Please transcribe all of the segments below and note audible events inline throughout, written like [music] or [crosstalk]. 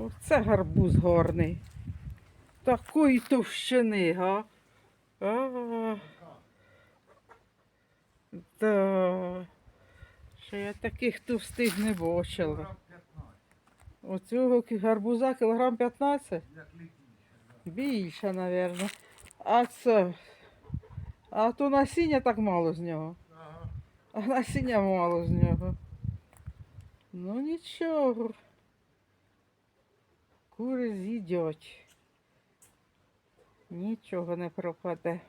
Оце гарбуз гарний. Такої товщини, га? А, да. Ще я таких товстих не бачила. Оцього гарбуза кілограм 15? Більше, мабуть. А це. А то насіння так мало з нього. А насіння мало з нього. Ну нічого. Кури з'їдять. Нічого не пропаде.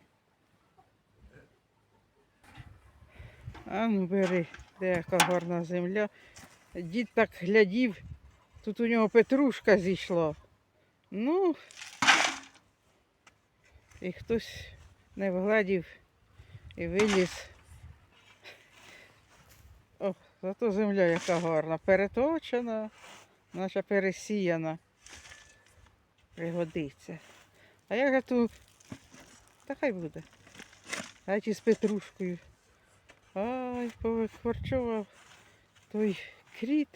А бери, де яка гарна земля. Дід так глядів, тут у нього петрушка зійшла. Ну, і хтось не вгладів і виліз. О, зато земля яка гарна, переточена, наче пересіяна. Пригодиться. А же тут? Та хай буде. Хай ті з петрушкою. Ай, повикорчував той кріт.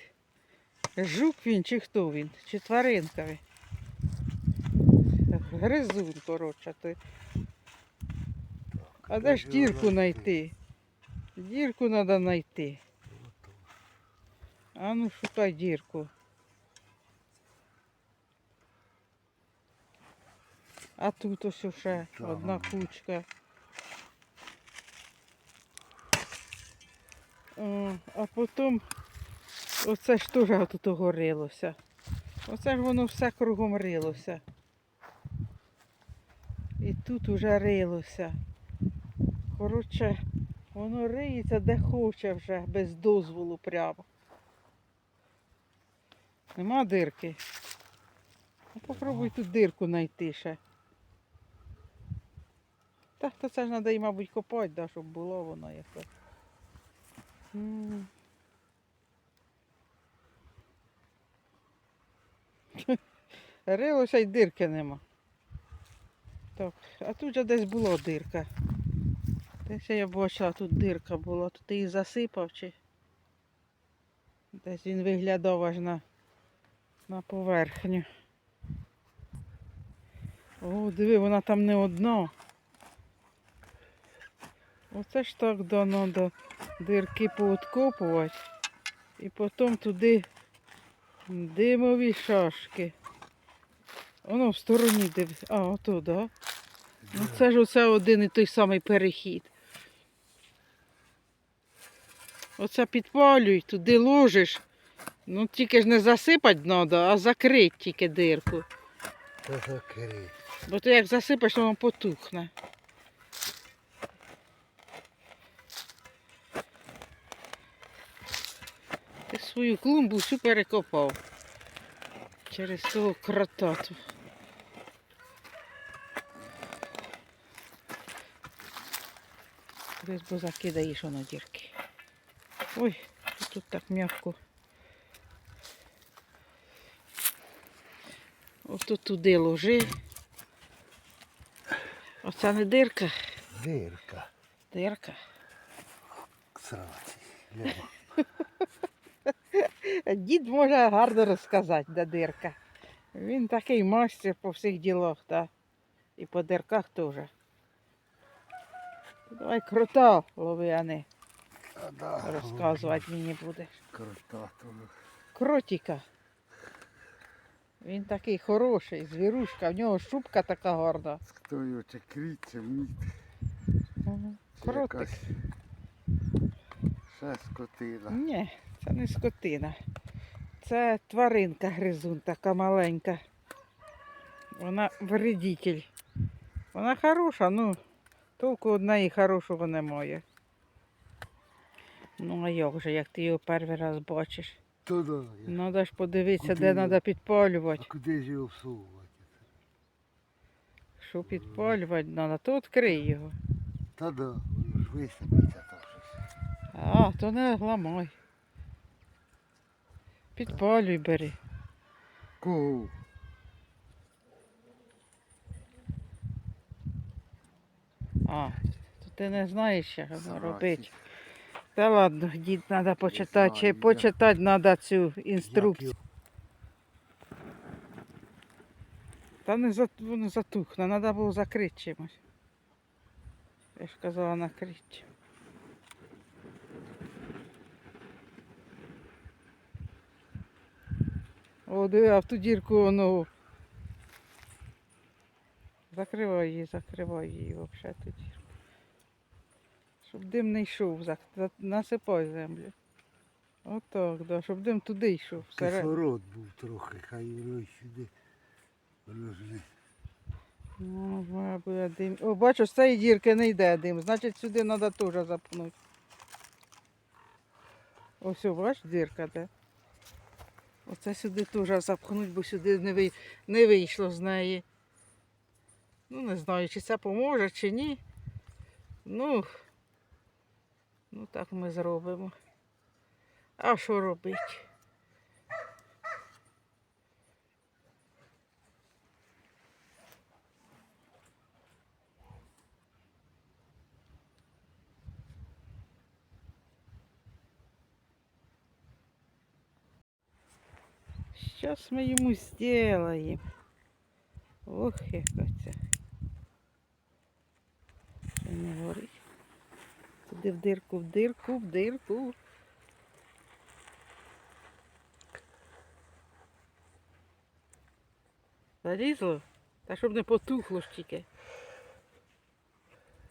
Жук він чи хто він? Чи тваринка він? Гризун, коротше. Той. А де ж дірку знайти? Дірку треба знайти. А ну шукай дірку. А тут ось ще Так. одна кучка. О, а потім оце ж теж тут горилося. Оце ж воно все кругом рилося. І тут уже рилося. Коротше, воно риється де хоче вже, без дозволу прямо. Нема дирки. Ну, попробуй тут дирку знайти ще. Та, то це ж треба і, мабуть, копати, да, щоб було воно якось. М. [laughs] Рилося й дирки нема. Так, а тут же десь була дирка. Десь я бачила, тут дирка була. Тут ти її засипав чи. Десь він виглядав аж на, на поверхню. О, диви, вона там не одна. Оце ж так да, треба дирки пооткопувати. І потім туди димові шашки. Воно в стороні дивись. А, ото, да? Ну це ж оце один і той самий перехід. Оце підпалюй, туди ложиш. Ну тільки ж не засипати треба, а закрити тільки дирку. Та закрий. Бо ти як засипаєш, воно потухне. Свою клумбу всю перекопав. Через того крота. тут. Десь бо закидаєш воно дірки. Ой, тут, тут так м'яко. Ото туди ложи. Оце не дирка, Дирка. дирка. Сраці. [laughs] Дід може гарно розказати, де дирка. Він такий мастер по всіх ділах, та. І по дирках теж. Давай крута лови, а не да. розказувати мені будеш. Крута того. Кротіка. Він такий хороший, звірушка, в нього шубка така гарна. Хто його чи кріт, чи мід, Ага. Кротик. якась ще скотина. Ні, це не скотина. Це тваринка гризун, така маленька. Вона вредитель. Вона хороша, ну толку одної хорошого немає. Ну а як же, як ти його перший раз бачиш? То да. я- Треба ж подивитися, Куди де його? треба підпалювати. А куди ж його всовувати? Що підпалювати треба, то відкрий його. Та да, воно ж висипеться там щось. А, то не ламай. Підпалюй бери. Кого? А, то ти не знаєш, що робити. Та ладно, дід треба почитати. Чи почитати треба цю інструкцію. Та не затухне, треба було закрити чимось. Я ж казала накрити. О, диви, а в ту дірку воно. Закривай її, закривай її взагалі ту дірку. Щоб дим не йшов, насипай землю. Отак, да, щоб дим туди йшов. всередину. Кислород був трохи, хай воно й сюди. Воно ж не. Ну, має бути дим. О, бачу, з цієї дірки не йде дим, значить сюди треба теж запнути. Ось, о, бач, дірка де. Оце сюди теж запхнуть, бо сюди не, вий... не вийшло з неї. Ну, не знаю, чи це поможе, чи ні. Ну, ну так ми зробимо. А що робити? Сейчас мы ему сделаем. Ох, яка ця. Ще не горить. Туди в дирку, в дирку, в дирку. Залізло? Та щоб не потухло ж тільки.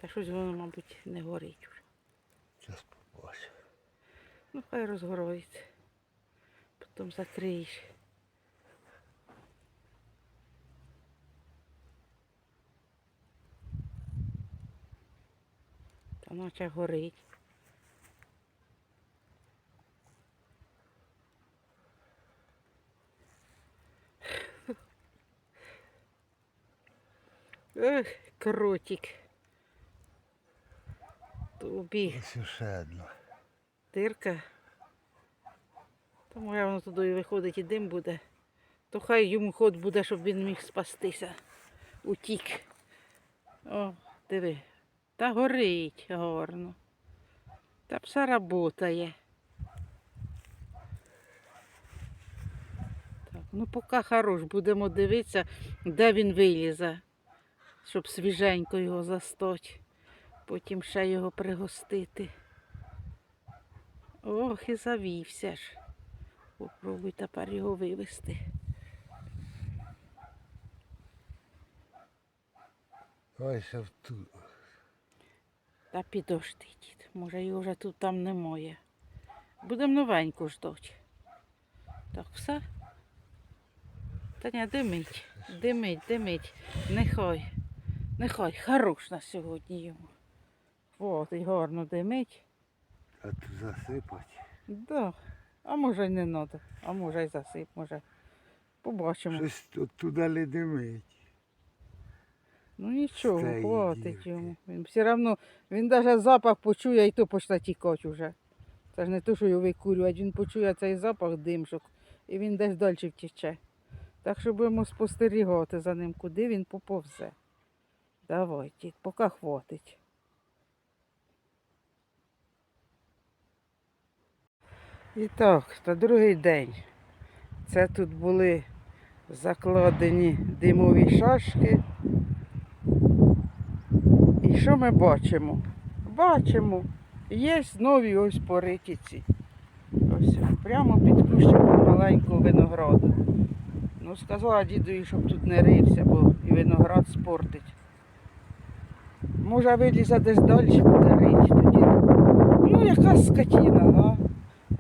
Та щось воно, мабуть, не горить вже. Зараз побачу. Ну, хай розгороється. Потім закриєш. Та наче горить. Ех, кротик. Тобі. Ось ще одно. Дирка. То може воно туди і виходить і дим буде. То хай йому ход буде, щоб він міг спастися. Утік. О, диви. Та горить гарно. Та все работає. Так, ну поки хорош, будемо дивитися, де він вилізе, щоб свіженько його застать. Потім ще його пригостити. Ох, і завівся ж. Попробуй тепер його вивезти. Ось в ту. Та підожди, дід. Може його вже тут там немає. Будемо новеньку ждати. Так, все. Та ні, димить, димить, димить. Нехай. Нехай, хорош на сьогодні йому. От, і гарно димить. А тут засипать. Да. А може й не треба. А може й засип, може. Побачимо. Щось тут туди димить. Ну нічого, З хватить йому. Він все одно, він навіть запах почує і то почне тікати вже. Це ж не то, що його викурювати, він почує цей запах димшок і він десь далі втіче. Так що будемо спостерігати за ним, куди він поповзе. Давайте, поки хватить. І так, та другий день. Це тут були закладені димові шашки. Що ми бачимо? Бачимо, є нові ось поритіці. Ось прямо під кущиком маленького винограду. Ну, сказала дідові, щоб тут не рився, бо і виноград спортить. Може вилізе десь далі буде рить тоді. Ну, яка скотіна, а?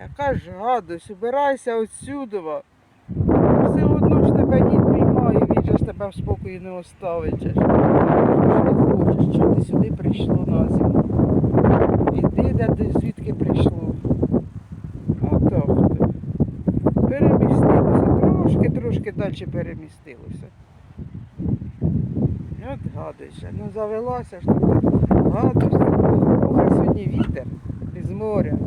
Яка ж гадость, убирайся отсюдова. Все одно ж тебе дід приймає, він же ж тебе в спокої не оставить. Що ти хочеш, що ти сюди прийшло на зиму? Іди, де ти звідки прийшло. Отак. Перемістилося. Трошки, трошки далі перемістилося. От же. Ну завелася ж тут. Ох, а сьогодні вітер із моря.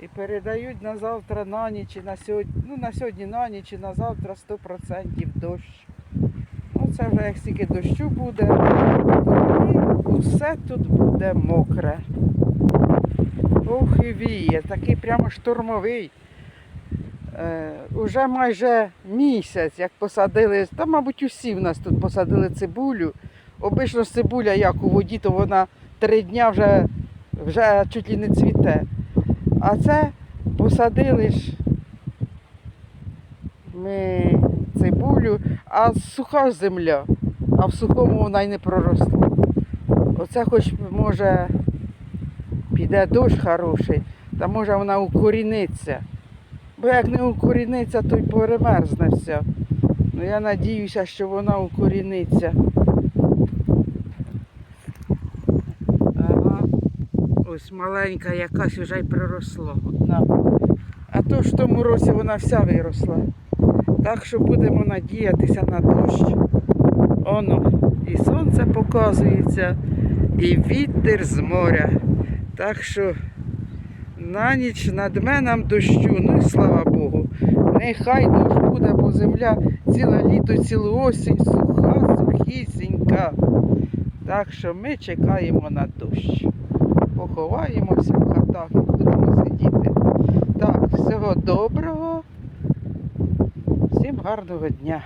І передають на завтра на ніч, на сьогодні, ну на сьогодні на ніч, і на завтра 100% дощ. Це вже як стільки дощу буде, і усе тут буде мокре. Ох і віє, такий прямо штурмовий. Е, уже майже місяць, як посадили, та, мабуть, усі в нас тут посадили цибулю. Обично цибуля, як у воді, то вона три дня вже, вже чуть ли не цвіте. А це посадили ж ми цибулю, а суха земля, а в сухому вона й не проросла. Оце хоч може піде дощ хороший, та може вона укоріниться. Бо як не укоріниться, то й перемерзне все. Ну я надіюся, що вона укоріниться. Ага. Ось маленька якась вже й приросла. Одна. А то ж в тому році вона вся виросла. Так що будемо надіятися на дощ. Оно, і сонце показується, і вітер з моря. Так що на ніч надме нам дощу, ну і слава Богу. Нехай дощ буде, бо земля ціле літо, цілу осінь, суха, сухісінька. Так що ми чекаємо на дощ. Поховаємося в хатах і будемо сидіти. Так, всього доброго. Всім гарного дня.